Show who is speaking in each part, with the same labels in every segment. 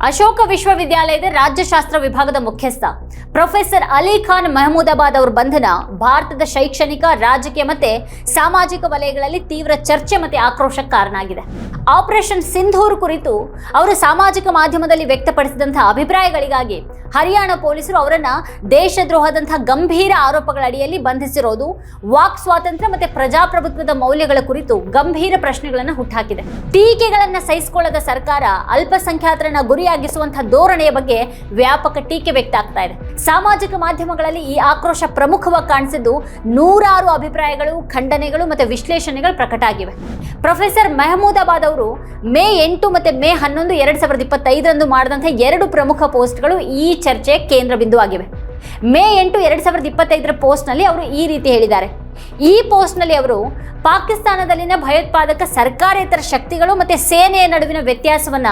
Speaker 1: ಅಶೋಕ ವಿಶ್ವವಿದ್ಯಾಲಯದ ರಾಜ್ಯಶಾಸ್ತ್ರ ವಿಭಾಗದ ಮುಖ್ಯಸ್ಥ ಪ್ರೊಫೆಸರ್ ಅಲಿ ಖಾನ್ ಮೆಹಮೂದಾಬಾದ್ ಅವರ ಬಂಧನ ಭಾರತದ ಶೈಕ್ಷಣಿಕ, ರಾಜಕೀಯ ಮತ್ತೆ ಸಾಮಾಜಿಕ ವಲಯಗಳಲ್ಲಿ ತೀವ್ರ ಚರ್ಚೆ ಮತ್ತೆ ಆಕ್ರೋಶಕ್ಕೆ ಕಾರಣ ಆಗಿದೆ ಆಪರೇಷನ್ ಸಿಂಧೂರ್ ಕುರಿತು ಅವರು ಸಾಮಾಜಿಕ ಮಾಧ್ಯಮದಲ್ಲಿ ವ್ಯಕ್ತಪಡಿಸಿದಂತಹ ಅಭಿಪ್ರಾಯಗಳಿಗಾಗಿ ಹರಿಯಾಣ ಪೊಲೀಸರು ಅವರನ್ನ ದೇಶದ್ರೋಹದಂತಹ ಗಂಭೀರ ಆರೋಪಗಳ ಅಡಿಯಲ್ಲಿ ಬಂಧಿಸಿರೋದು, ವಾಕ್ ಸ್ವಾತಂತ್ರ್ಯ ಮತ್ತೆ ಪ್ರಜಾಪ್ರಭುತ್ವದ ಮೌಲ್ಯಗಳ ಕುರಿತು ಗಂಭೀರ ಪ್ರಶ್ನೆಗಳನ್ನು ಹುಟ್ಟಾಕಿದೆ ಟೀಕೆಗಳನ್ನ ಸಹಿಸಿಕೊಳ್ಳದ ಸರ್ಕಾರ ಅಲ್ಪಸಂಖ್ಯಾತರನ್ನ ಗುರಿಯಾಗಿಸುವಂತಹ ಧೋರಣೆಯ ಬಗ್ಗೆ ವ್ಯಾಪಕ ಟೀಕೆ ವ್ಯಕ್ತ ಆಗ್ತಾ ಇದೆ. ಸಾಮಾಜಿಕ ಮಾಧ್ಯಮಗಳಲ್ಲಿ ಈ ಆಕ್ರೋಶ ಪ್ರಮುಖವಾಗಿ ಕಾಣಿಸಿದ್ದು ನೂರಾರು ಅಭಿಪ್ರಾಯಗಳು, ಖಂಡನೆಗಳು ಮತ್ತೆ ವಿಶ್ಲೇಷಣೆಗಳು ಪ್ರಕಟ ಆಗಿವೆ. ಪ್ರೊಫೆಸರ್ ಮೆಹಮೂದಾಬಾದ್ ಅವರು ಮೇ ಎಂಟು ಮತ್ತೆ ಮೇ ಹನ್ನೊಂದು ಎರಡು ಸಾವಿರದ ಇಪ್ಪತ್ತೈದರಂದು ಮಾಡಿದಂತಹ ಎರಡು ಪ್ರಮುಖ ಪೋಸ್ಟ್ಗಳು ಈ ಚರ್ಚೆ ಕೇಂದ್ರ ಬಿಂದು ಆಗಿವೆ ಮೇ ಎಂಟು ಎರಡು ಸಾವಿರದ ಇಪ್ಪತ್ತೈದರ ಪೋಸ್ಟ್ನಲ್ಲಿ ಅವರು ಈ ರೀತಿ ಹೇಳಿದ್ದಾರೆ. ಈ ಪೋಸ್ಟ್ನಲ್ಲಿ ಅವರು ಪಾಕಿಸ್ತಾನದಲ್ಲಿನ ಭಯೋತ್ಪಾದಕ ಸರ್ಕಾರೇತರ ಶಕ್ತಿಗಳು ಮತ್ತೆ ಸೇನೆಯ ನಡುವಿನ ವ್ಯತ್ಯಾಸವನ್ನ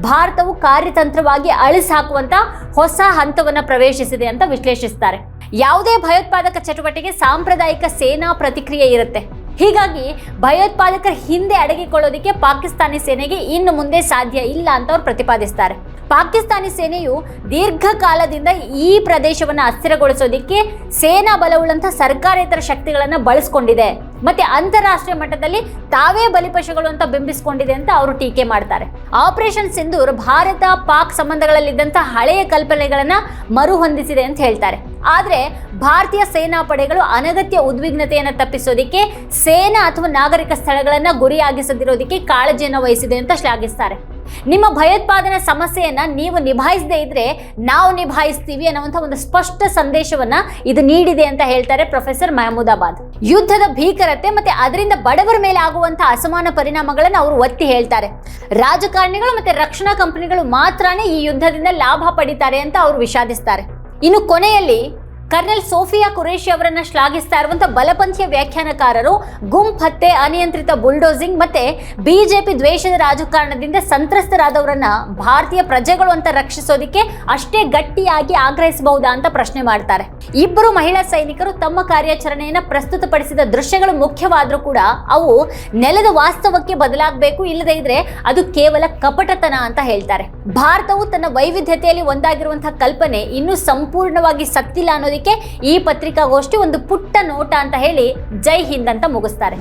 Speaker 1: ಭಾರತವು ಕಾರ್ಯತಂತ್ರವಾಗಿ ಅಳಿಸಾಕುವಂತ ಹೊಸ ಹಂತವನ್ನ ಪ್ರವೇಶಿಸಿದೆ ಅಂತ ವಿಶ್ಲೇಷಿಸ್ತಾರೆ. ಯಾವುದೇ ಭಯೋತ್ಪಾದಕ ಚಟುವಟಿಕೆ ಸಾಂಪ್ರದಾಯಿಕ ಸೇನಾ ಪ್ರತಿಕ್ರಿಯೆ ಇರುತ್ತೆ. ಹೀಗಾಗಿ ಭಯೋತ್ಪಾದಕರ ಹಿಂದೆ ಅಡಗಿಕೊಳ್ಳೋದಕ್ಕೆ ಪಾಕಿಸ್ತಾನಿ ಸೇನೆಗೆ ಇನ್ನು ಮುಂದೆ ಸಾಧ್ಯ ಇಲ್ಲ ಅಂತ ಅವ್ರು ಪ್ರತಿಪಾದಿಸ್ತಾರೆ. ಪಾಕಿಸ್ತಾನಿ ಸೇನೆಯು ದೀರ್ಘಕಾಲದಿಂದ ಈ ಪ್ರದೇಶವನ್ನು ಅಸ್ಥಿರಗೊಳಿಸೋದಕ್ಕೆ ಸೇನಾ ಬಲವುಳ್ಳಂಥ ಸರ್ಕಾರೇತರ ಶಕ್ತಿಗಳನ್ನು ಬಳಸ್ಕೊಂಡಿದೆ. ಮತ್ತೆ ಅಂತಾರಾಷ್ಟ್ರೀಯ ಮಟ್ಟದಲ್ಲಿ ತಾವೇ ಬಲಿಪಶುಗಳು ಅಂತ ಬಿಂಬಿಸಿಕೊಂಡಿದೆ ಅಂತ ಅವರು ಟೀಕೆ ಮಾಡ್ತಾರೆ. ಆಪರೇಷನ್ ಸಿಂಧೂರ್ ಭಾರತ ಪಾಕ್ ಸಂಬಂಧಗಳಲ್ಲಿದ್ದಂಥ ಹಳೆಯ ಕಲ್ಪನೆಗಳನ್ನು ಮರುಹೊಂದಿಸಿದೆ ಅಂತ ಹೇಳ್ತಾರೆ. ಆದರೆ ಭಾರತೀಯ ಸೇನಾ ಪಡೆಗಳು ಅನಗತ್ಯ ಉದ್ವಿಗ್ನತೆಯನ್ನು ತಪ್ಪಿಸೋದಿಕ್ಕೆ ಸೇನಾ ಅಥವಾ ನಾಗರಿಕ ಸ್ಥಳಗಳನ್ನು ಗುರಿಯಾಗಿಸದಿರೋದಿಕ್ಕೆ ಕಾಳಜಿಯನ್ನು ವಹಿಸಿದೆ ಅಂತ ಶ್ಲಾಘಿಸ್ತಾರೆ. ನಿಮ್ಮ ಭಯೋತ್ಪಾದನೆ ಸಮಸ್ಯೆಯನ್ನು ನೀವು ನಿಭಾಯಿಸದೇ ಇದ್ದರೆ ನಾವು ನಿಭಾಯಿಸ್ತೀವಿ ಅನ್ನುವಂಥ ಒಂದು ಸ್ಪಷ್ಟ ಸಂದೇಶವನ್ನ ಇದು ನೀಡಿದೆ ಅಂತ ಹೇಳ್ತಾರೆ ಪ್ರೊಫೆಸರ್ ಮಹಮೂದಾಬಾದ್. ಯುದ್ಧದ ಭೀಕರತೆ ಮತ್ತೆ ಅದರಿಂದ ಬಡವರ ಮೇಲೆ ಆಗುವಂತ ಅಸಮಾನ ಪರಿಣಾಮಗಳನ್ನು ಅವರು ಒತ್ತಿ ಹೇಳ್ತಾರೆ. ರಾಜಕಾರಣಿಗಳು ಮತ್ತೆ ರಕ್ಷಣಾ ಕಂಪನಿಗಳು ಮಾತ್ರನೇ ಈ ಯುದ್ಧದಿಂದ ಲಾಭ ಪಡಿತಾರೆ ಅಂತ ಅವರು ವಿಷಾದಿಸ್ತಾರೆ. ಇನ್ನು ಕೊನೆಯಲ್ಲಿ ಕರ್ನಲ್ ಸೋಫಿಯಾ ಕುರೇಶಿ ಅವರನ್ನ ಶ್ಲಾಘಿಸ್ತಾ ಇರುವಂತಹ ಬಲಪಂಥೀಯ ವ್ಯಾಖ್ಯಾನಕಾರರು ಗುಂಪ್ ಹತ್ಯೆ, ಅನಿಯಂತ್ರಿತ ಬುಲ್ಡೋಸಿಂಗ್ ಮತ್ತೆ ಬಿಜೆಪಿ ದ್ವೇಷದ ರಾಜಕಾರಣದಿಂದ ಸಂತ್ರಸ್ತರಾದವರನ್ನ ಭಾರತೀಯ ಪ್ರಜೆಗಳು ಅಂತ ರಕ್ಷಿಸೋದಿಕ್ಕೆ ಅಷ್ಟೇ ಗಟ್ಟಿಯಾಗಿ ಆಗ್ರಹಿಸಬಹುದಾ ಅಂತ ಪ್ರಶ್ನೆ ಮಾಡ್ತಾರೆ. ಇಬ್ಬರು ಮಹಿಳಾ ಸೈನಿಕರು ತಮ್ಮ ಕಾರ್ಯಾಚರಣೆಯನ್ನ ಪ್ರಸ್ತುತಪಡಿಸಿದ ದೃಶ್ಯಗಳು ಮುಖ್ಯವಾದರೂ ಕೂಡ ಅವು ನೆಲದ ವಾಸ್ತವಕ್ಕೆ ಬದಲಾಗಬೇಕು, ಇಲ್ಲದೇ ಇದ್ರೆ ಅದು ಕೇವಲ ಕಪಟತನ ಅಂತ ಹೇಳ್ತಾರೆ. ಭಾರತವು ತನ್ನ ವೈವಿಧ್ಯತೆಯಲ್ಲಿ ಒಂದಾಗಿರುವಂತಹ ಕಲ್ಪನೆ ಇನ್ನೂ ಸಂಪೂರ್ಣವಾಗಿ ಸತ್ತಿಲ್ಲ ಅನ್ನೋದಕ್ಕೆ ಈ ಪತ್ರಿಕಾಗೋಷ್ಠಿ ಒಂದು ಪುಟ್ಟ ನೋಟ ಅಂತ ಹೇಳಿ ಜೈ ಹಿಂದ್ ಅಂತ ಮುಗಿಸ್ತಾರೆ.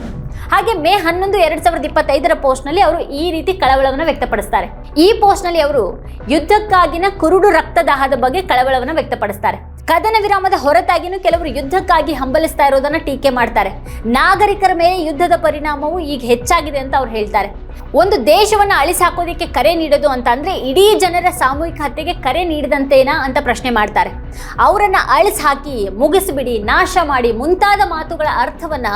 Speaker 1: ಹಾಗೆ ಮೇ ಹನ್ನೊಂದು ಎರಡ್ ಸಾವಿರದ ಇಪ್ಪತ್ತೈದರ ಪೋಸ್ಟ್ನಲ್ಲಿ ಅವರು ಈ ರೀತಿ ಕಳವಳವನ್ನು ವ್ಯಕ್ತಪಡಿಸ್ತಾರೆ. ಈ ಪೋಸ್ಟ್ನಲ್ಲಿ ಅವರು, ಯುದ್ಧಕ್ಕಾಗಿನ ಕುರುಡು ರಕ್ತದಾಹದ ಬಗ್ಗೆ ಕಳವಳವನ್ನು ವ್ಯಕ್ತಪಡಿಸ್ತಾರೆ. ಕದನ ವಿರಾಮದ ಹೊರತಾಗಿಯೂ ಕೆಲವರು ಯುದ್ಧಕ್ಕಾಗಿ ಹಂಬಲಿಸ್ತಾ ಇರೋದನ್ನ ಟೀಕೆ ಮಾಡ್ತಾರೆ. ನಾಗರಿಕರ ಮೇಲೆ ಯುದ್ಧದ ಪರಿಣಾಮವು ಈಗ ಹೆಚ್ಚಾಗಿದೆ ಅಂತ ಅವ್ರು ಹೇಳ್ತಾರೆ. ಒಂದು ದೇಶವನ್ನು ಅಳಿಸಾಕೋದಕ್ಕೆ ಕರೆ ನೀಡೋದು ಅಂತ ಅಂದ್ರೆ ಇಡೀ ಜನರ ಸಾಮೂಹಿಕ ಹತ್ಯೆಗೆ ಕರೆ ನೀಡಿದಂತೇನಾ ಅಂತ ಪ್ರಶ್ನೆ ಮಾಡ್ತಾರೆ. ಅವರನ್ನ ಅಳಿಸ್ ಹಾಕಿ ಮುಗಿಸಿಬಿಡಿ, ನಾಶ ಮಾಡಿ ಮುಂತಾದ ಮಾತುಗಳ ಅರ್ಥವನ್ನ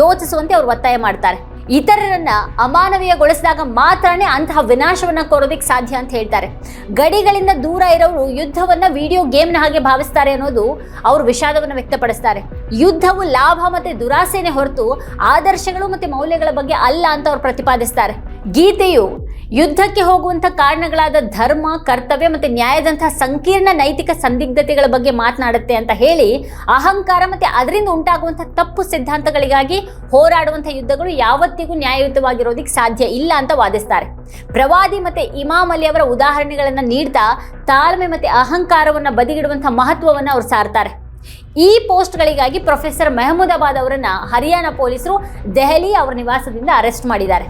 Speaker 1: ಯೋಚಿಸುವಂತೆ ಅವ್ರು ಒತ್ತಾಯ ಮಾಡ್ತಾರೆ. ಇತರರನ್ನ ಅಮಾನವೀಯಗೊಳಿಸಿದಾಗ ಮಾತ್ರನೇ ಅಂತಹ ವಿನಾಶವನ್ನ ಕೊಡೋದಕ್ಕೆ ಸಾಧ್ಯ ಅಂತ ಹೇಳ್ತಾರೆ. ಗಡಿಗಳಿಂದ ದೂರ ಇರೋರು ಯುದ್ಧವನ್ನ ವಿಡಿಯೋ ಗೇಮ್ನ ಹಾಗೆ ಭಾವಿಸ್ತಾರೆ ಅನ್ನೋದು ಅವರು ವಿಷಾದವನ್ನು ವ್ಯಕ್ತಪಡಿಸ್ತಾರೆ. ಯುದ್ಧವು ಲಾಭ ಮತ್ತೆ ದುರಾಸೆನೆ ಹೊರತು ಆದರ್ಶಗಳು ಮತ್ತೆ ಮೌಲ್ಯಗಳ ಬಗ್ಗೆ ಅಲ್ಲ ಅಂತ ಅವ್ರು ಪ್ರತಿಪಾದಿಸ್ತಾರೆ. ಗೀತೆಯು ಯುದ್ಧಕ್ಕೆ ಹೋಗುವಂಥ ಕಾರಣಗಳಾದ ಧರ್ಮ, ಕರ್ತವ್ಯ ಮತ್ತು ನ್ಯಾಯದಂತಹ ಸಂಕೀರ್ಣ ನೈತಿಕ ಸಂದಿಗ್ಧತೆಗಳ ಬಗ್ಗೆ ಮಾತನಾಡುತ್ತೆ ಅಂತ ಹೇಳಿ ಅಹಂಕಾರ ಮತ್ತು ಅದರಿಂದ ಉಂಟಾಗುವಂಥ ತಪ್ಪು ಸಿದ್ಧಾಂತಗಳಿಗಾಗಿ ಹೋರಾಡುವಂಥ ಯುದ್ಧಗಳು ಯಾವತ್ತಿಗೂ ನ್ಯಾಯಯುತವಾಗಿರೋದಕ್ಕೆ ಸಾಧ್ಯ ಇಲ್ಲ ಅಂತ ವಾದಿಸ್ತಾರೆ. ಪ್ರವಾದಿ ಮತ್ತು ಇಮಾಮ್ ಅಲಿ ಅವರ ಉದಾಹರಣೆಗಳನ್ನು ನೀಡ್ತಾ ತಾಳ್ಮೆ ಮತ್ತು ಅಹಂಕಾರವನ್ನು ಬದಿಗಿಡುವಂಥ ಮಹತ್ವವನ್ನು ಅವರು ಸಾರ್ತಾರೆ. ಈ ಪೋಸ್ಟ್ಗಳಿಗಾಗಿ ಪ್ರೊಫೆಸರ್ ಮೆಹಮೂದಾಬಾದ್ ಅವರನ್ನ ಹರಿಯಾಣ ಪೊಲೀಸರು ದೆಹಲಿ ಅವರ ನಿವಾಸದಿಂದ ಅರೆಸ್ಟ್ ಮಾಡಿದ್ದಾರೆ.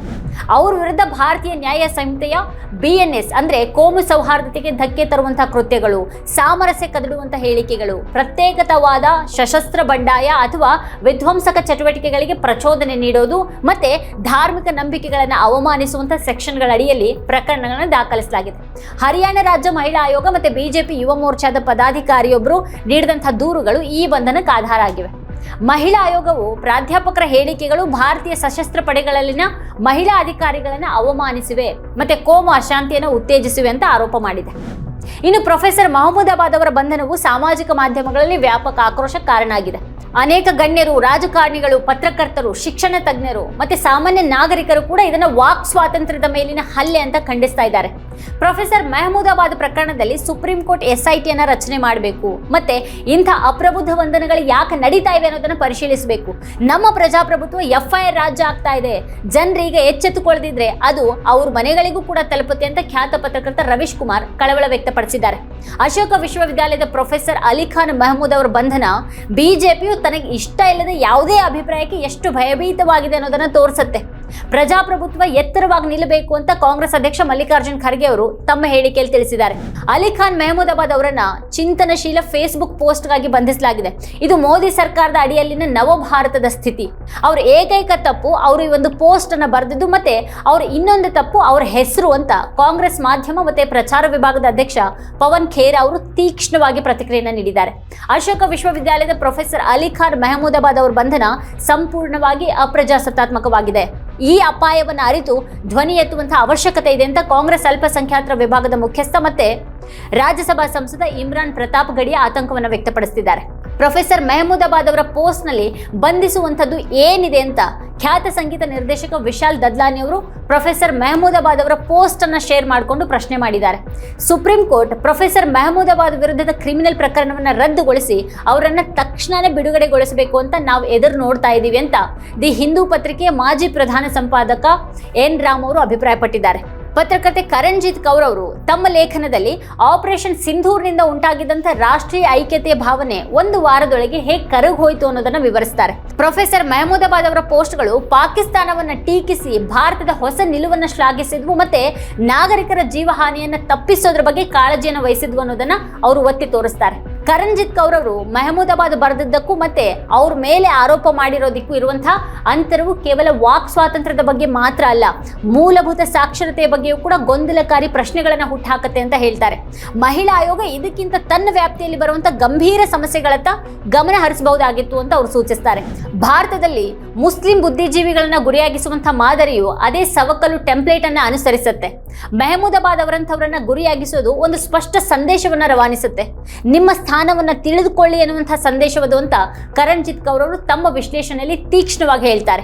Speaker 1: ಅವ್ರ ವಿರುದ್ಧ ಭಾರತೀಯ ನ್ಯಾಯ ಸಂಹಿತೆಯ ಬಿ ಎನ್ ಎಸ್ ಅಂದ್ರೆ ಕೋಮು ಸೌಹಾರ್ದತೆಗೆ ಧಕ್ಕೆ ತರುವಂತಹ ಕೃತ್ಯಗಳು, ಸಾಮರಸ್ಯ ಕದಡುವಂತಹ ಹೇಳಿಕೆಗಳು ಪ್ರತ್ಯೇಕತವಾದ ಸಶಸ್ತ್ರ ಬಂಡಾಯ ಅಥವಾ ವಿಧ್ವಂಸಕ ಚಟುವಟಿಕೆಗಳಿಗೆ ಪ್ರಚೋದನೆ ನೀಡೋದು ಮತ್ತೆ ಧಾರ್ಮಿಕ ನಂಬಿಕೆಗಳನ್ನು ಅವಮಾನಿಸುವಂತಹ ಸೆಕ್ಷನ್ಗಳ ಅಡಿಯಲ್ಲಿ ಪ್ರಕರಣಗಳನ್ನು ದಾಖಲಿಸಲಾಗಿದೆ. ಹರಿಯಾಣ ರಾಜ್ಯ ಮಹಿಳಾ ಆಯೋಗ ಮತ್ತೆ ಬಿಜೆಪಿ ಯುವ ಮೋರ್ಚಾದ ಪದಾಧಿಕಾರಿಯೊಬ್ಬರು ನೀಡಿದಂತಹ ದೂರುಗಳು ಈ ಬಂಧನಕ್ಕೆ ಆಧಾರ ಆಗಿವೆ. ಮಹಿಳಾ ಆಯೋಗವು ಪ್ರಾಧ್ಯಾಪಕರ ಹೇಳಿಕೆಗಳು ಭಾರತೀಯ ಸಶಸ್ತ್ರ ಪಡೆಗಳಲ್ಲಿನ ಮಹಿಳಾ ಅಧಿಕಾರಿಗಳನ್ನು ಅವಮಾನಿಸಿವೆ, ಮತ್ತೆ ಕೋಮು ಅಶಾಂತಿಯನ್ನು ಉತ್ತೇಜಿಸಿವೆ ಅಂತ ಆರೋಪ ಮಾಡಿದೆ. ಇನ್ನು ಪ್ರೊಫೆಸರ್ ಮಹಮೂದಾಬಾದ್ ಅವರ ಬಂಧನವು ಸಾಮಾಜಿಕ ಮಾಧ್ಯಮಗಳಲ್ಲಿ ವ್ಯಾಪಕ ಆಕ್ರೋಶಕ್ಕೆ ಕಾರಣ ಆಗಿದೆ ಅನೇಕ ಗಣ್ಯರು, ರಾಜಕಾರಣಿಗಳು, ಪತ್ರಕರ್ತರು, ಶಿಕ್ಷಣ ತಜ್ಞರು, ಮತ್ತೆ ಸಾಮಾನ್ಯ ನಾಗರಿಕರು ಕೂಡ ಇದನ್ನ ವಾಕ್ ಸ್ವಾತಂತ್ರ್ಯದ ಮೇಲಿನ ಹಲ್ಲೆ ಅಂತ ಖಂಡಿಸ್ತಾ ಇದ್ದಾರೆ. ಪ್ರೊಫೆಸರ್ ಮೆಹಮೂದಾಬಾದ್ ಪ್ರಕರಣದಲ್ಲಿ ಸುಪ್ರೀಂ ಕೋರ್ಟ್ ಎಸ್ ಐ ಟಿಯನ್ನ ರಚನೆ ಮಾಡಬೇಕು, ಮತ್ತೆ ಇಂಥ ಅಪ್ರಬುದ್ಧ ವಂದನೆಗಳು ಯಾಕೆ ನಡೀತಾ ಇವೆ ಅನ್ನೋದನ್ನ ಪರಿಶೀಲಿಸಬೇಕು. ನಮ್ಮ ಪ್ರಜಾಪ್ರಭುತ್ವ ಎಫ್ ಐ ಆರ್ ರಾಜ್ಯ ಆಗ್ತಾ ಇದೆ. ಜನರಿಗೆ ಎಚ್ಚೆತ್ತುಕೊಳ್ಳದಿದ್ರೆ ಅದು ಅವ್ರ ಮನೆಗಳಿಗೂ ಕೂಡ ತಲುಪುತ್ತೆ ಅಂತ ಖ್ಯಾತ ಪತ್ರಕರ್ತ ರವೀಶ್ ಕುಮಾರ್ ಕಳವಳ ವ್ಯಕ್ತಪಡಿಸಿದ್ದಾರೆ. ಅಶೋಕ ವಿಶ್ವವಿದ್ಯಾಲಯದ ಪ್ರೊಫೆಸರ್ ಅಲಿಖಾನ್ ಮೆಹಮೂದ್ ಅವರ ಬಂಧನ ಬಿಜೆಪಿಯು ತನಗೆ ಇಷ್ಟ ಇಲ್ಲದ ಯಾವುದೇ ಅಭಿಪ್ರಾಯಕ್ಕೆ ಎಷ್ಟು ಭಯಭೀತವಾಗಿದೆ ಅನ್ನೋದನ್ನು ತೋರಿಸುತ್ತೆ. ಪ್ರಜಾಪ್ರಭುತ್ವ ಎತ್ತರವಾಗಿ ನಿಲ್ಲಬೇಕು ಅಂತ ಕಾಂಗ್ರೆಸ್ ಅಧ್ಯಕ್ಷ ಮಲ್ಲಿಕಾರ್ಜುನ್ ಖರ್ಗೆ ಅವರು ತಮ್ಮ ಹೇಳಿಕೆಯಲ್ಲಿ ತಿಳಿಸಿದ್ದಾರೆ. ಅಲಿಖಾನ್ ಮೆಹಮೂದಾಬಾದ್ ಅವರನ್ನ ಚಿಂತನಶೀಲ ಫೇಸ್ಬುಕ್ ಪೋಸ್ಟ್ಗಾಗಿ ಬಂಧಿಸಲಾಗಿದೆ. ಇದು ಮೋದಿ ಸರ್ಕಾರದ ಅಡಿಯಲ್ಲಿನ ನವಭಾರತದ ಸ್ಥಿತಿ. ಅವರ ಏಕೈಕ ತಪ್ಪು ಅವರು ಈ ಒಂದು ಪೋಸ್ಟ್ ಅನ್ನು ಬರೆದಿದ್ದು ಮತ್ತೆ ಅವರು ಇನ್ನೊಂದು ತಪ್ಪು ಅವರ ಹೆಸರು ಅಂತ ಕಾಂಗ್ರೆಸ್ ಮಾಧ್ಯಮ ಮತ್ತೆ ಪ್ರಚಾರ ವಿಭಾಗದ ಅಧ್ಯಕ್ಷ ಪವನ್ ಖೇರ್ ಅವರು ತೀಕ್ಷ್ಣವಾಗಿ ಪ್ರತಿಕ್ರಿಯೆಯನ್ನು ನೀಡಿದ್ದಾರೆ. ಅಶೋಕ ವಿಶ್ವವಿದ್ಯಾಲಯದ ಪ್ರೊಫೆಸರ್ ಅಲಿಖಾನ್ ಮೆಹಮೂದಾಬಾದ್ ಅವರ ಬಂಧನ ಸಂಪೂರ್ಣವಾಗಿ ಅಪ್ರಜಾಸತ್ತಾತ್ಮಕವಾಗಿದೆ. ಈ ಅಪಾಯವನ್ನು ಅರಿತು ಧ್ವನಿ ಎತ್ತುವಂತಹ ಅವಶ್ಯಕತೆ ಇದೆ ಅಂತ ಕಾಂಗ್ರೆಸ್ ಅಲ್ಪಸಂಖ್ಯಾತರ ವಿಭಾಗದ ಮುಖ್ಯಸ್ಥ ಮತ್ತೆ ರಾಜ್ಯಸಭಾ ಸಂಸದ ಇಮ್ರಾನ್ ಪ್ರತಾಪ್ ಗಡಿಯ ಆತಂಕವನ್ನು ವ್ಯಕ್ತಪಡಿಸಿದ್ದಾರೆ ಪ್ರೊಫೆಸರ್ ಮೆಹಮೂದಾಬಾದ್ ಅವರ ಪೋಸ್ಟ್ನಲ್ಲಿ ಬಂಧಿಸುವಂಥದ್ದು ಏನಿದೆ ಅಂತ ಖ್ಯಾತ ಸಂಗೀತ ನಿರ್ದೇಶಕ ವಿಶಾಲ್ ದದ್ಲಾನಿ ಅವರು ಪ್ರೊಫೆಸರ್ ಮೆಹಮೂದಾಬಾದ್ ಅವರ ಪೋಸ್ಟ್ ಅನ್ನ ಶೇರ್ ಮಾಡಿಕೊಂಡು ಪ್ರಶ್ನೆ ಮಾಡಿದ್ದಾರೆ. ಸುಪ್ರೀಂ ಕೋರ್ಟ್ ಪ್ರೊಫೆಸರ್ ಮೆಹಮೂದಾಬಾದ್ ವಿರುದ್ಧದ ಕ್ರಿಮಿನಲ್ ಪ್ರಕರಣವನ್ನು ರದ್ದುಗೊಳಿಸಿ ಅವರನ್ನು ತಕ್ಷಣವೇ ಬಿಡುಗಡೆಗೊಳಿಸಬೇಕು ಅಂತ ನಾವು ಎದುರು ನೋಡ್ತಾ ಇದ್ದೀವಿ ಅಂತ ದಿ ಹಿಂದೂ ಪತ್ರಿಕೆಯ ಮಾಜಿ ಪ್ರಧಾನ ಸಂಪಾದಕ ಎನ್ ರಾಮ್ ಅವರು ಅಭಿಪ್ರಾಯಪಟ್ಟಿದ್ದಾರೆ. ಪತ್ರಕರ್ತೆ ಕರಣ್ಜಿತ್ ಕೌರ್ ಅವರು ತಮ್ಮ ಲೇಖನದಲ್ಲಿ ಆಪರೇಷನ್ ಸಿಂಧೂರ್ನಿಂದ ಉಂಟಾಗಿದ್ದಂಥ ರಾಷ್ಟ್ರೀಯ ಐಕ್ಯತೆಯ ಭಾವನೆ ಒಂದು ವಾರದೊಳಗೆ ಹೇಗೆ ಕರಗೋಯಿತು ಅನ್ನೋದನ್ನ ವಿವರಿಸ್ತಾರೆ. ಪ್ರೊಫೆಸರ್ ಮೆಹಮೂದಾಬಾದ್ ಅವರ ಪೋಸ್ಟ್ಗಳು ಪಾಕಿಸ್ತಾನವನ್ನ ಟೀಕಿಸಿ ಭಾರತದ ಹೊಸ ನಿಲುವನ್ನು ಶ್ಲಾಘಿಸಿದ್ವು ಮತ್ತೆ ನಾಗರಿಕರ ಜೀವಹಾನಿಯನ್ನ ತಪ್ಪಿಸೋದ್ರ ಬಗ್ಗೆ ಕಾಳಜಿಯನ್ನು ವಹಿಸಿದ್ವು ಅನ್ನೋದನ್ನ ಅವರು ಒತ್ತಿ ತೋರಿಸ್ತಾರೆ. ಕರಣ್ಜಿತ್ ಕೌರ್ ಅವರು ಮೆಹಮೂದಾಬಾದ್ ಬರೆದಿದ್ದಕ್ಕೂ ಮತ್ತೆ ಅವ್ರ ಮೇಲೆ ಆರೋಪ ಮಾಡಿರೋದಕ್ಕೂ ಇರುವಂತಹ ಅಂತರವು ಕೇವಲ ವಾಕ್ ಸ್ವಾತಂತ್ರ್ಯದ ಬಗ್ಗೆ ಮಾತ್ರ ಅಲ್ಲ, ಮೂಲಭೂತ ಸಾಕ್ಷರತೆಯ ಬಗ್ಗೆಯೂ ಕೂಡ ಗೊಂದಲಕಾರಿ ಪ್ರಶ್ನೆಗಳನ್ನು ಹುಟ್ಟಾಕತ್ತೆ ಅಂತ ಹೇಳ್ತಾರೆ. ಮಹಿಳಾ ಆಯೋಗ ಇದಕ್ಕಿಂತ ತನ್ನ ವ್ಯಾಪ್ತಿಯಲ್ಲಿ ಬರುವಂತ ಗಂಭೀರ ಸಮಸ್ಯೆಗಳತ್ತ ಗಮನ ಹರಿಸಬಹುದಾಗಿತ್ತು ಅಂತ ಅವರು ಸೂಚಿಸ್ತಾರೆ. ಭಾರತದಲ್ಲಿ ಮುಸ್ಲಿಂ ಬುದ್ಧಿಜೀವಿಗಳನ್ನ ಗುರಿಯಾಗಿಸುವಂತಹ ಮಾದರಿಯು ಅದೇ ಸವಕಲು ಟೆಂಪ್ಲೇಟ್ ಅನ್ನ ಅನುಸರಿಸುತ್ತೆ. ಮೆಹಮೂದಾಬಾದ್ ಅವರಂತವರನ್ನ ಗುರಿಯಾಗಿಸೋದು ಒಂದು ಸ್ಪಷ್ಟ ಸಂದೇಶವನ್ನ ರವಾನಿಸುತ್ತೆ. ನಿಮ್ಮ ಸ್ಥಾನವನ್ನ ತಿಳಿದುಕೊಳ್ಳಿ ಅನ್ನುವಂಥ ಸಂದೇಶವದು ಅಂತ ಕರಣ್ಜಿತ್ ಕೌರ್ ಅವರು ತಮ್ಮ ವಿಶ್ಲೇಷಣೆಯಲ್ಲಿ ತೀಕ್ಷ್ಣವಾಗಿ ಹೇಳ್ತಾರೆ.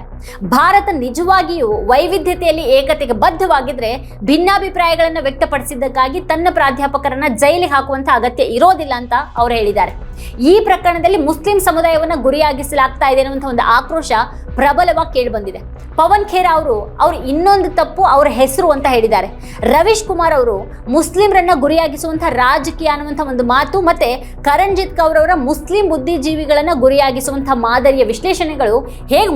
Speaker 1: ಭಾರತ ನಿಜವಾಗಿಯೂ ವೈವಿಧ್ಯತೆಯಲ್ಲಿ ಏಕತೆಗೆ ಬದ್ಧವಾಗಿದ್ರೆ ಭಿನ್ನಾಭಿಪ್ರಾಯಗಳನ್ನು ವ್ಯಕ್ತಪಡಿಸಿದ್ದಕ್ಕಾಗಿ ತನ್ನ ಪ್ರಾಧ್ಯಾಪಕರನ್ನ ಜೈಲಿಗೆ ಹಾಕುವಂತ ಅಗತ್ಯ ಇರೋದಿಲ್ಲ ಅಂತ ಅವರು ಹೇಳಿದ್ದಾರೆ. ಈ ಪ್ರಕರಣದಲ್ಲಿ ಮುಸ್ಲಿಂ ಸಮುದಾಯವನ್ನ ಗುರಿಯಾಗಿಸಲಾಗ್ತಾ ಇದೆ ಅನ್ನುವಂಥ ಒಂದು ಆಕ್ರೋಶ ಪ್ರಬಲವಾಗಿ ಕೇಳಿಬಂದಿದೆ. ಪವನ್ ಖೇರ್ ಅವರು ಅವರು ಇನ್ನೊಂದು ತಪ್ಪು ಅವರ ಹೆಸರು ಅಂತ ಹೇಳಿದ್ದಾರೆ. ರವೀಶ್ ಕುಮಾರ್ ಅವರು ಮುಸ್ಲಿಂರನ್ನ ಗುರಿಯಾಗಿಸುವಂತಹ ರಾಜಕೀಯ ಅನ್ನುವಂಥ ಒಂದು ಮಾತು ಮತ್ತೆ ಕರಣ್ಜಿತ್ ಕೌರ್ ಅವರ ಮುಸ್ಲಿಂ ಬುದ್ಧಿಜೀವಿಗಳನ್ನ ಗುರಿಯಾಗಿಸುವಂತಹ ಮಾದರಿಯ ವಿಶ್ಲೇಷಣೆಗಳು ಹೇಗೆ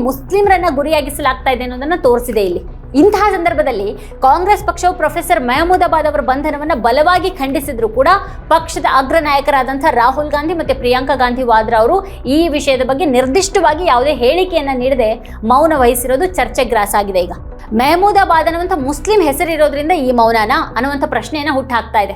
Speaker 1: ಮುಸ್ಲಿಂರನ್ನ ಗುರಿಯಾಗಿಸಲಾಗ್ತಾ ಇದೆ ಅನ್ನೋದನ್ನ ತೋರಿಸಿದೆ ಇಲ್ಲಿ. ಇಂತಹ ಸಂದರ್ಭದಲ್ಲಿ ಕಾಂಗ್ರೆಸ್ ಪಕ್ಷವು ಪ್ರೊಫೆಸರ್ ಮೆಹಮೂದಾಬಾದ್ ಅವರ ಬಂಧನವನ್ನು ಬಲವಾಗಿ ಖಂಡಿಸಿದ್ರು ಕೂಡ ಪಕ್ಷದ ಅಗ್ರ ನಾಯಕರಾದಂಥ ರಾಹುಲ್ ಗಾಂಧಿ ಮತ್ತು ಪ್ರಿಯಾಂಕಾ ಗಾಂಧಿ ವಾದ್ರಾ ಅವರು ಈ ವಿಷಯದ ಬಗ್ಗೆ ನಿರ್ದಿಷ್ಟವಾಗಿ ಯಾವುದೇ ಹೇಳಿಕೆಯನ್ನು ನೀಡದೆ ಮೌನ ವಹಿಸಿರೋದು ಚರ್ಚೆಗ್ರಾಸ ಆಗಿದೆ ಈಗ. ಮೆಹಮೂದಾಬಾದ್ ಅನ್ನುವಂಥ ಮುಸ್ಲಿಂ ಹೆಸರಿರೋದ್ರಿಂದ ಈ ಮೌನನ ಅನ್ನುವಂಥ ಪ್ರಶ್ನೆಯನ್ನ ಹುಟ್ಟಾಕ್ತಾ ಇದೆ.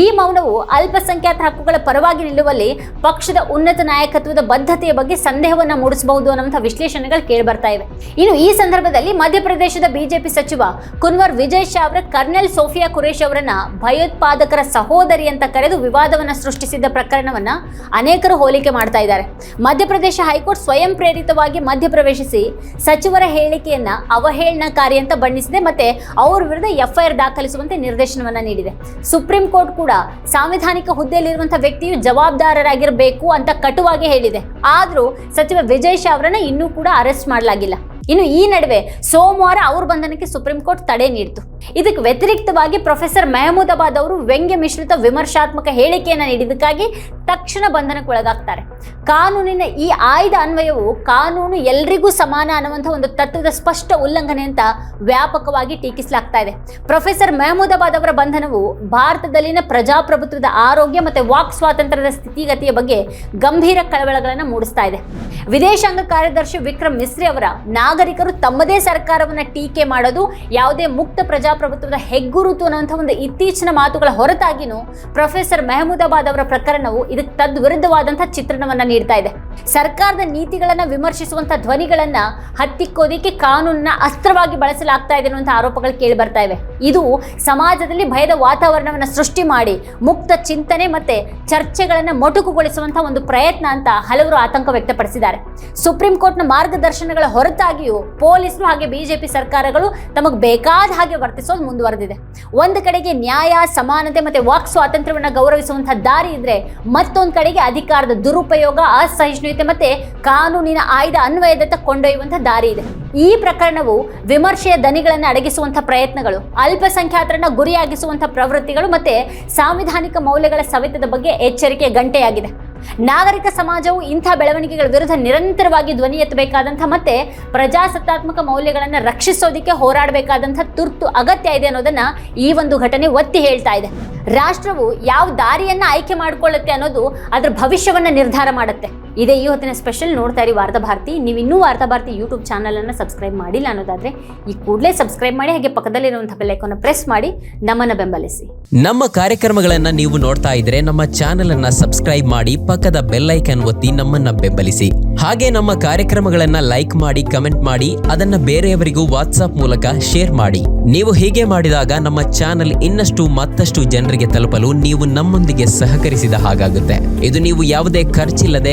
Speaker 1: ಈ ಮೌನವು ಅಲ್ಪಸಂಖ್ಯಾತ ಹಕ್ಕುಗಳ ಪರವಾಗಿ ನಿಲ್ಲುವಲ್ಲಿ ಪಕ್ಷದ ಉನ್ನತ ನಾಯಕತ್ವದ ಬದ್ಧತೆಯ ಬಗ್ಗೆ ಸಂದೇಹವನ್ನ ಮೂಡಿಸಬಹುದು ಅನ್ನುವಂಥ ವಿಶ್ಲೇಷಣೆಗಳು ಕೇಳಿಬರ್ತಾ ಇವೆ. ಇನ್ನು ಈ ಸಂದರ್ಭದಲ್ಲಿ ಮಧ್ಯಪ್ರದೇಶದ ಬಿಜೆಪಿ ಸಚಿವ ಕುನ್ವರ್ ವಿಜಯ್ ಶಾ ಅವರ ಕರ್ನಲ್ ಸೋಫಿಯಾ ಕುರೇಶ್ ಅವರನ್ನ ಭಯೋತ್ಪಾದಕರ ಸಹೋದರಿ ಅಂತ ಕರೆದು ವಿವಾದವನ್ನ ಸೃಷ್ಟಿಸಿದ್ದ ಪ್ರಕರಣವನ್ನ ಅನೇಕರು ಹೋಲಿಕೆ ಮಾಡ್ತಾ ಇದ್ದಾರೆ. ಮಧ್ಯಪ್ರದೇಶ ಹೈಕೋರ್ಟ್ ಸ್ವಯಂ ಪ್ರೇರಿತವಾಗಿ ಮಧ್ಯಪ್ರವೇಶಿಸಿ ಸಚಿವರ ಹೇಳಿಕೆಯನ್ನ ಅವಹೇಳನಕಾರಿ ಅಂತ ಬಣ್ಣಿಸಿದೆ ಮತ್ತೆ ಅವರ ವಿರುದ್ಧ ಎಫ್ಐಆರ್ ದಾಖಲಿಸುವಂತೆ ನಿರ್ದೇಶನವನ್ನ ನೀಡಿದೆ. ಸುಪ್ರೀಂ ಕೋರ್ಟ್ ಕೂಡ ಸಾಂವಿಧಾನಿಕ ಹುದ್ದೆಯಲ್ಲಿರುವಂತಹ ವ್ಯಕ್ತಿಯು ಜವಾಬ್ದಾರರಾಗಿರಬೇಕು ಅಂತ ಕಟುವಾಗಿ ಹೇಳಿದೆ. ಆದ್ರೂ ಸಚಿವ ವಿಜಯ್ ಶಾ ಅವರನ್ನ ಇನ್ನೂ ಕೂಡ ಅರೆಸ್ಟ್ ಮಾಡಲಾಗಿಲ್ಲ. ಇನ್ನು ಈ ನಡುವೆ ಸೋಮವಾರ ಅವ್ರ ಬಂಧನಕ್ಕೆ ಸುಪ್ರೀಂ ಕೋರ್ಟ್ ತಡೆ ನೀಡಿತು ಇದಕ್ಕೆ ವ್ಯತಿರಿಕ್ತವಾಗಿ ಪ್ರೊಫೆಸರ್ ಮೆಹಮೂದಾಬಾದ್ ಅವರು ವ್ಯಂಗ್ಯ ಮಿಶ್ರಿತ ವಿಮರ್ಶಾತ್ಮಕ ಹೇಳಿಕೆಯನ್ನು ನೀಡಿದ್ದಕ್ಕಾಗಿ ತಕ್ಷಣ ಬಂಧನಕ್ಕೊಳಗಾಗ್ತಾರೆ. ಕಾನೂನಿನ ಈ ಆಯ್ದ ಅನ್ವಯವು ಕಾನೂನು ಎಲ್ರಿಗೂ ಸಮಾನ ಅನ್ನುವಂಥ ಒಂದು ತತ್ವದ ಸ್ಪಷ್ಟ ಉಲ್ಲಂಘನೆ ಅಂತ ವ್ಯಾಪಕವಾಗಿ ಟೀಕಿಸಲಾಗ್ತಾ ಇದೆ. ಪ್ರೊಫೆಸರ್ ಮೆಹಮೂದಾಬಾದ್ ಅವರ ಬಂಧನವು ಭಾರತದಲ್ಲಿನ ಪ್ರಜಾಪ್ರಭುತ್ವದ ಆರೋಗ್ಯ ಮತ್ತು ವಾಕ್ ಸ್ವಾತಂತ್ರ್ಯದ ಸ್ಥಿತಿಗತಿಯ ಬಗ್ಗೆ ಗಂಭೀರ ಕಳವಳಗಳನ್ನು ಮೂಡಿಸ್ತಾ ಇದೆ. ವಿದೇಶಾಂಗ ಕಾರ್ಯದರ್ಶಿ ವಿಕ್ರಮ್ ಮಿಸ್ರಿ ಅವರ ನಾಗರಿಕರು ತಮ್ಮದೇ ಸರ್ಕಾರವನ್ನು ಟೀಕೆ ಮಾಡೋದು, ಯಾವುದೇ ಮುಕ್ತ ಪ್ರಜಾಪ್ರಭುತ್ವದ ಹೆಗ್ಗುರುತು ಅನ್ನುವಂಥ ಒಂದು ಇತ್ತೀಚಿನ ಮಾತುಗಳ ಹೊರತಾಗಿಯೂ ಪ್ರೊಫೆಸರ್ ಮೆಹಮೂದಾಬಾದ್ ಅವರ ಪ್ರಕರಣವು ತದ್ ವಿರುದ್ಧವಾದಂತಹ ಚಿತ್ರಣವನ್ನ ನೀಡ್ತಾ ಇದೆ. ಸರ್ಕಾರದ ನೀತಿಗಳನ್ನ ವಿಮರ್ಶಿಸುವಂತ ಧ್ವನಿಗಳನ್ನ ಹತ್ತಿಕ್ಕೋದಿಕ್ಕೆ ಕಾನೂನನ್ನ ಅಸ್ತ್ರವಾಗಿ ಬಳಸಲಾಗ್ತಾ ಇದೆ ಅನ್ನುವಂಥ ಆರೋಪಗಳು ಕೇಳಿ ಬರ್ತಾ ಇವೆ. ಇದು ಸಮಾಜದಲ್ಲಿ ಭಯದ ವಾತಾವರಣವನ್ನ ಸೃಷ್ಟಿ ಮಾಡಿ ಮುಕ್ತ ಚಿಂತನೆ ಮತ್ತೆ ಚರ್ಚೆಗಳನ್ನ ಮೊಟಕುಗೊಳಿಸುವಂತ ಒಂದು ಪ್ರಯತ್ನ ಅಂತ ಹಲವರು ಆತಂಕ ವ್ಯಕ್ತಪಡಿಸಿದ್ದಾರೆ. ಸುಪ್ರೀಂ ಕೋರ್ಟ್ನ ಮಾರ್ಗದರ್ಶನಗಳ ಹೊರತಾಗಿಯೂ ಪೊಲೀಸರು ಹಾಗೆ ಬಿಜೆಪಿ ಸರ್ಕಾರಗಳು ತಮಗೆ ಬೇಕಾದ ಹಾಗೆ ವರ್ತಿಸೋದು ಮುಂದುವರೆದಿದೆ. ಒಂದು ಕಡೆಗೆ ನ್ಯಾಯ, ಸಮಾನತೆ ಮತ್ತೆ ವಾಕ್ ಸ್ವಾತಂತ್ರ್ಯವನ್ನ ಗೌರವಿಸುವಂತಹ ದಾರಿ ಇದ್ರೆ ಮತ್ತೊಂದು ಕಡೆಗೆ ಅಧಿಕಾರದ ದುರುಪಯೋಗ, ಅಸಹಿಷ್ಣುತೆ ಮತ್ತೆ ಕಾನೂನಿನ ಆಯ್ದ ಅನ್ವಯದತ್ತ ಕೊಂಡೊಯ್ಯುವಂತಹ ದಾರಿ ಇದೆ. ಈ ಪ್ರಕರಣವು ವಿಮರ್ಶೆಯ ದನಿಗಳನ್ನು ಅಡಗಿಸುವಂತಹ ಪ್ರಯತ್ನಗಳು, ಅಲ್ಪಸಂಖ್ಯಾತರನ್ನ ಗುರಿಯಾಗಿಸುವಂತಹ ಪ್ರವೃತ್ತಿಗಳು ಮತ್ತೆ ಸಾಂವಿಧಾನಿಕ ಮೌಲ್ಯಗಳ ಸವೆತದ ಬಗ್ಗೆ ಎಚ್ಚರಿಕೆ ಗಂಟೆಯಾಗಿದೆ. ನಾಗರಿಕ ಸಮಾಜವು ಇಂಥ ಬೆಳವಣಿಗೆಗಳ ವಿರುದ್ಧ ನಿರಂತರವಾಗಿ ಧ್ವನಿ ಎತ್ತಬೇಕಾದಂಥ ಮತ್ತೆ ಪ್ರಜಾಸತ್ತಾತ್ಮಕ ಮೌಲ್ಯಗಳನ್ನು ರಕ್ಷಿಸೋದಕ್ಕೆ ಹೋರಾಡಬೇಕಾದಂಥ ತುರ್ತು ಅಗತ್ಯ ಇದೆ ಅನ್ನೋದನ್ನ ಈ ಒಂದು ಘಟನೆ ಒತ್ತಿ ಹೇಳ್ತಾ ಇದೆ. ರಾಷ್ಟ್ರವು ಯಾವ ದಾರಿಯನ್ನು ಆಯ್ಕೆ ಮಾಡಿಕೊಳ್ಳುತ್ತೆ ಅನ್ನೋದು ಅದರ ಭವಿಷ್ಯವನ್ನು ನಿರ್ಧಾರ ಮಾಡುತ್ತೆ. ಇದೇ ಈ ಹೊತ್ತಿನ ಸ್ಪೆಷಲ್ ನೋಡ್ತಾ ಇರಿ ವಾರ್ತಾ ಭಾರತಿ. ನೀವು ಇನ್ನೂ ವಾರ್ತಾ ಭಾರತಿ ಯೂಟ್ಯೂಬ್ ಚಾನಲ್ ಅನ್ನ ಸಬ್ಸ್ಕ್ರೈಬ್ ಮಾಡಿಲ್ಲ ಅನ್ನೋದಾದ್ರೆ ಈ ಕೂಡಲೇ ಸಬ್ಸ್ಕ್ರೈಬ್ ಮಾಡಿ, ಹಾಗೆ ಪಕ್ಕದಲ್ಲಿರುವಂತಹ ಬೆಲೈಕನ್ನು ಪ್ರೆಸ್ ಮಾಡಿ, ನಮ್ಮನ್ನು ಬೆಂಬಲಿಸಿ.
Speaker 2: ನಮ್ಮ ಕಾರ್ಯಕ್ರಮಗಳನ್ನ ನೀವು ನೋಡ್ತಾ ಇದ್ರೆ ನಮ್ಮ ಚಾನೆಲ್ ಅನ್ನ ಸಬ್ಸ್ಕ್ರೈಬ್ ಮಾಡಿ, ಪಕ್ಕದ ಬೆಲ್ಲೈಕನ್ ಒತ್ತಿ ನಮ್ಮನ್ನ ಬೆಂಬಲಿಸಿ. ಹಾಗೆ ನಮ್ಮ ಕಾರ್ಯಕ್ರಮಗಳನ್ನ ಲೈಕ್ ಮಾಡಿ ಕಮೆಂಟ್ ಮಾಡಿ, ಅದನ್ನ ಬೇರೆಯವರಿಗೂ ವಾಟ್ಸ್ಆಪ್ ಮೂಲಕ ಶೇರ್ ಮಾಡಿ. ನೀವು ಹೀಗೆ ಮಾಡಿದಾಗ ನಮ್ಮ ಚಾನೆಲ್ ಇನ್ನಷ್ಟು ಮತ್ತಷ್ಟು ಜನರಿಗೆ ತಲುಪಲು ನೀವು ನಮ್ಮೊಂದಿಗೆ ಸಹಕರಿಸಿದ ಹಾಗಾಗುತ್ತೆ. ಇದು ನೀವು ಯಾವುದೇ ಖರ್ಚಿಲ್ಲದೆ